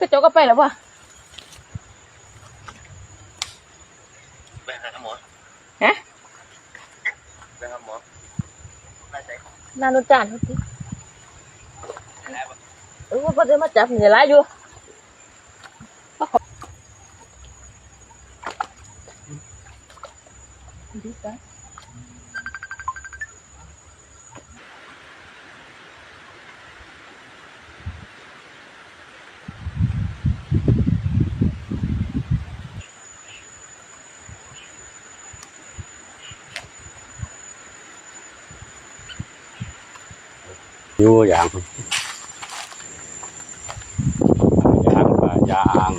กระจกก็ไปแล้ววะไปหาหมอฮะไปหาหมอน่าใจนานุจานเขาสิเออว่าเขาจะมาจับมันจะร้ายอยู่ว่าเขาดูกัน อยู่อย่างยางป่ายาง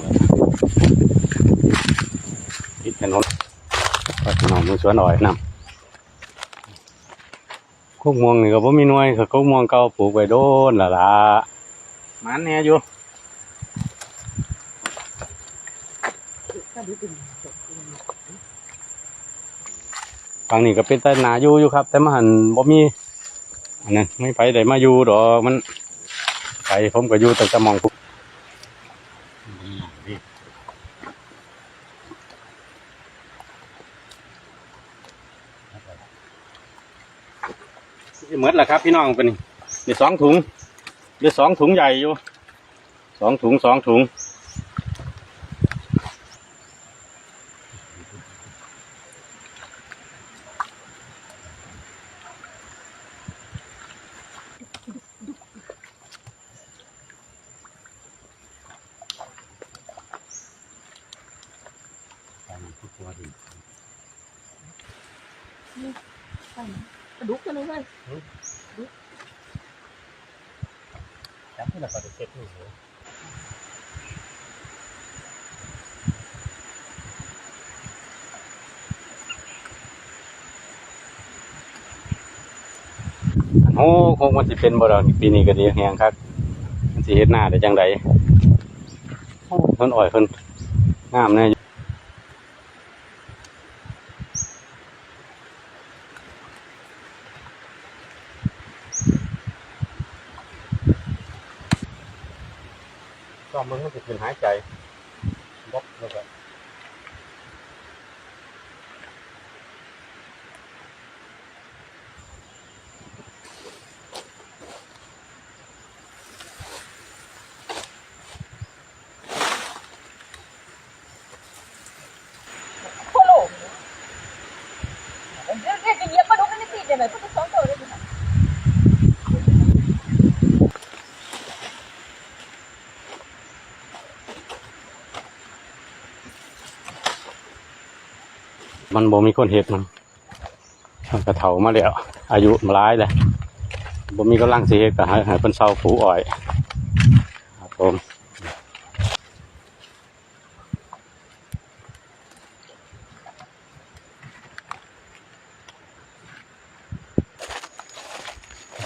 ติดถนนก็ถนนมันสวนอ่อยนำคุกม่วงนี่ก็บ่มีหน่วยก็คุกม่วงเก่าปลูกไว้โดนละล่ะมันแน่อยู่ฝั่งนี้ก็เป็นแต่นาอยู่อยู่ครับ แต่มาหันบ่มี อันนั้นไม่ไปได้มาอยู่ดอกมัน ไปผมก็อยู่แต่จะมองปุ๊บเหมือนแหละครับพี่น้องเป็นเดี๋ยวสองถุงเดี๋ยวสองถุงใหญ่อยู่สองถุงสองถุง กระดุกกันเลยเว้ยจับที่เราก็จะเซ็ตอยู่โอ้คงมันสิเป็นบ่ดอกปีนี้ก็ดีแฮงครับมันสิเฮ็ดหน้าได้จังไดโอ้เพิ่นอ่อยเพิ่นงามแน่ก็มึงมันสิเป็นหายใจบกแล้วก็ โคโลเดี๋ยวเดี๋ยวจะเหยียบกระดุกกันนี่สิเดี๋ยว ไหนพวกสองตัวเลยสิมันบ่มีคนเฮ็ดมันมันกระเฒ่ามาแล้ว อายุมาหลายแล้วบ่มีกำลังสิเฮ็ดก็ให้ให้เพิ่นเซาผูอ้อยครับผม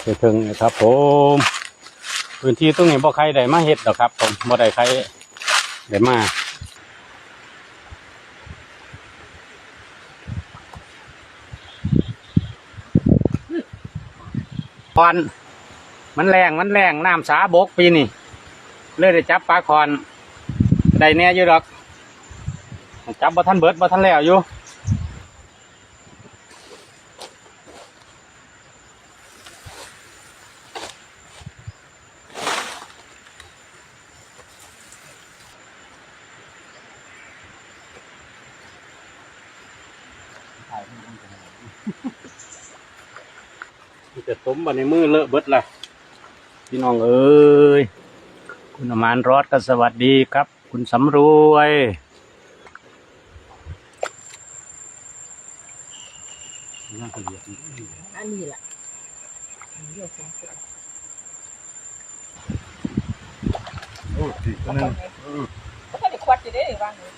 ไปถึงนะครับ ผมพื้นที่ตรงนี้บ่ใครได้มาเฮ็ดดอกครับ ผมบ่ได้ใครได้มาคอน มันแรงมันแรงน้ำสาบกปีนี่เลยได้จับปลาคอนได้แน่อยู่ดอกจับบ่ทันเบิดบ่ทันแล้วอยู่ มีแต่สมบัในมือเลอะเบิดละพี่น้องเอ้ยคุณอมานรอดก็สวัสดีครับ คุณสำรวยน่าเกลียดอันนี้แหละเดี๋ยวสองตัวโอ้ดีก็นึงเขาก็ได้ควัดอยู่ได้หรือบ้างเลย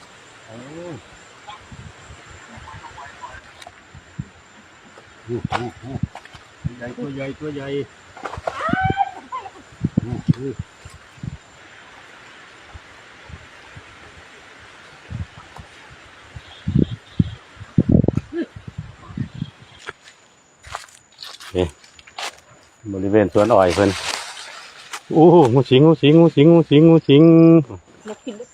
ใหญ่ตัวใหญ่ตัวใหญ่บริเวณสวนอ้อยเพิ่นโอ้งูสิงงูสิงงูสิงงูสิงงูสิงนกกินลูก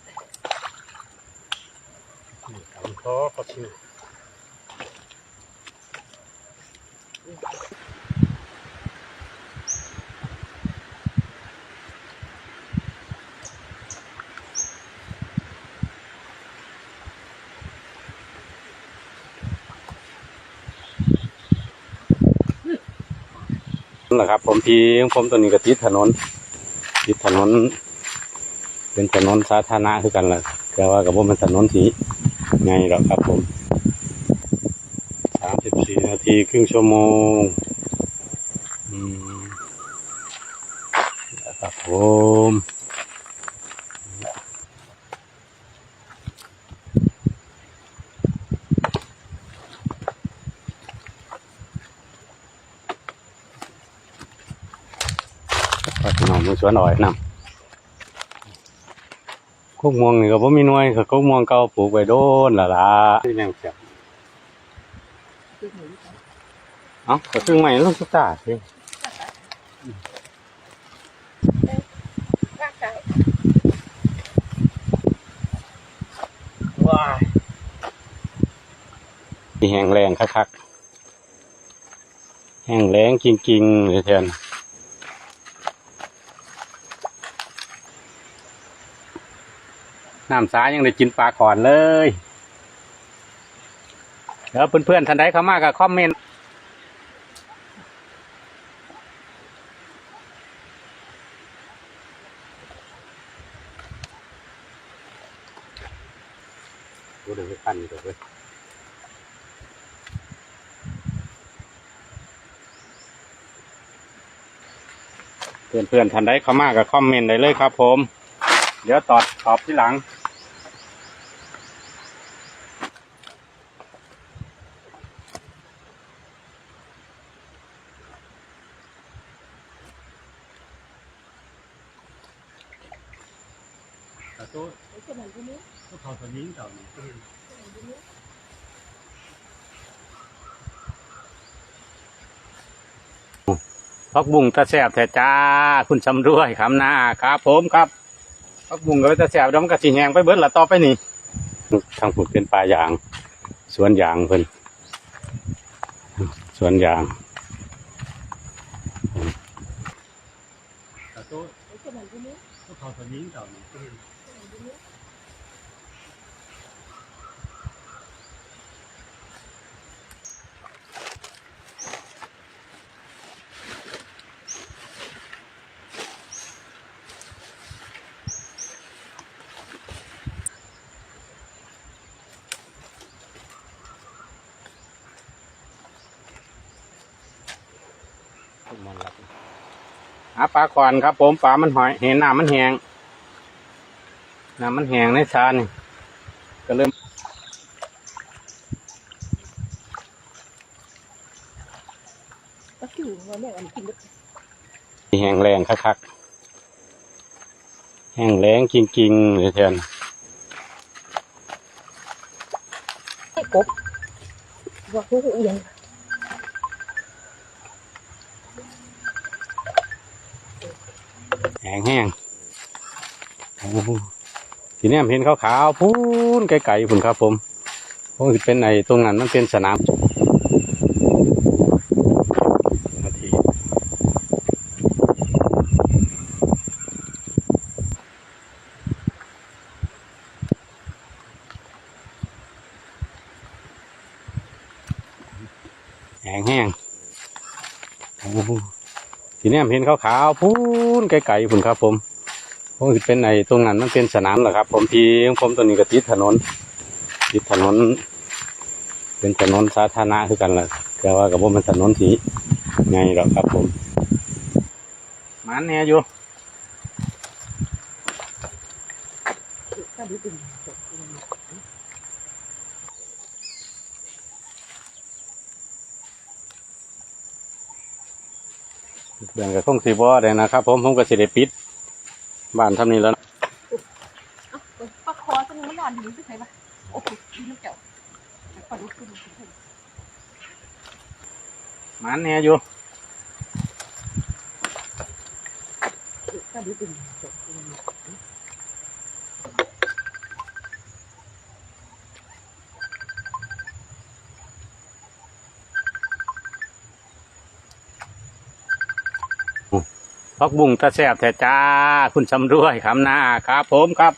ขอขอบคุณ นั่ะครับ ผมทีของผมตัวนี้ก็ติดถนนติดถนน เป็นถนนสาธารณะคือกันแหละแต่ว่ากับผมเป็นถนนสีไงหรอกครับผมสามสิบสี่นาทีครึ่งชั่วโมงอืมครับผม ก็พี่น้องมือสวนอ่อยนำกุกม่วงนี่ก็บ่มีหน่วยคือกุกม่วงเก่าปลูกไว้โดนและล่ะที่แนวเสียบเอ้าก็ซึ่งใหม่ลูกสุตาสิร่างกายว้ายที่แห้งแรงคักๆแห้งแรงจริงๆเลยแทน น้ำสายังได้กินปลาก่อนเลยเดี๋ยวเพื่อนๆท่านใดเข้ามาก็คอมเมนต์ดูเดี๋ยวไปปั้นก่อนเลยเพื่อนๆท่านใดเข้ามาก็คอมเมนต์ได้เลยครับผม เดี๋ยวตอบตอบที่หลัง ตัวตัวเขาตัวนี้เจ้านี่พักบุ้งตาแสบแต่จ้าคุณชำรวยครับหน้าครับผมครับพักบุ้งก็ตาแสบแล้วมันก็สีแหงไปเบิดละต่อไปนี่ทางปลูกเป็นป่ายาง สวนยางเพิ่นสวนยางไอ้ขนาดนี้ตัวเขาตัวนี้เจ้านี่ หาปลาก่อนครับ ผมปลามันหอยเห็นหน้ำมันแหง น้ำมันแห้งในชานี่ก็เริ่มก็คือเราเนี่ยอันกินลูกแห้งแรงคักๆแห้งแรงจริงๆเลยแทนไอ้กบว่าผู้เอียงแห้งแห้งโอ้โห ทีนี้เห็นขาวๆพูนไกลๆพุ่นครับ ผมเพราะเป็นไอ้ตรงนั้นมันเป็นสนามนาทีแห้งแห้งโอ้โหทีนี้เห็นขาวๆพูนไกลๆพุ่นครับ ผม เพราะเป็นไอ้ตรงนั้นมันเป็นสนามเหรอครับ ผมทีของผมตัวนี้ก็ติดถนนติดถนน เป็นถนนสาธารณะคือกันแหละแต่ว่ากับผมเป็นถนนสีไงหรอกครับผมมันเนี่ยอยู่ก็ดีจริงเดือนกับคงสีบ่ได้นะครับ ผมผมก็สิได้ปิด บ้านทำนี้แล้วนะเอ้าปลาคอตัวนี้มันนอนอยู่ที่ไหนปะโอ้โหกินลูกเจ้าปลาดุกตัวนี้มันเนี่ยอยู่ก็ดีจริง พักบุ้งตะแสบแต่จ้า คุณสำรวยคำหน้าครับผมครับ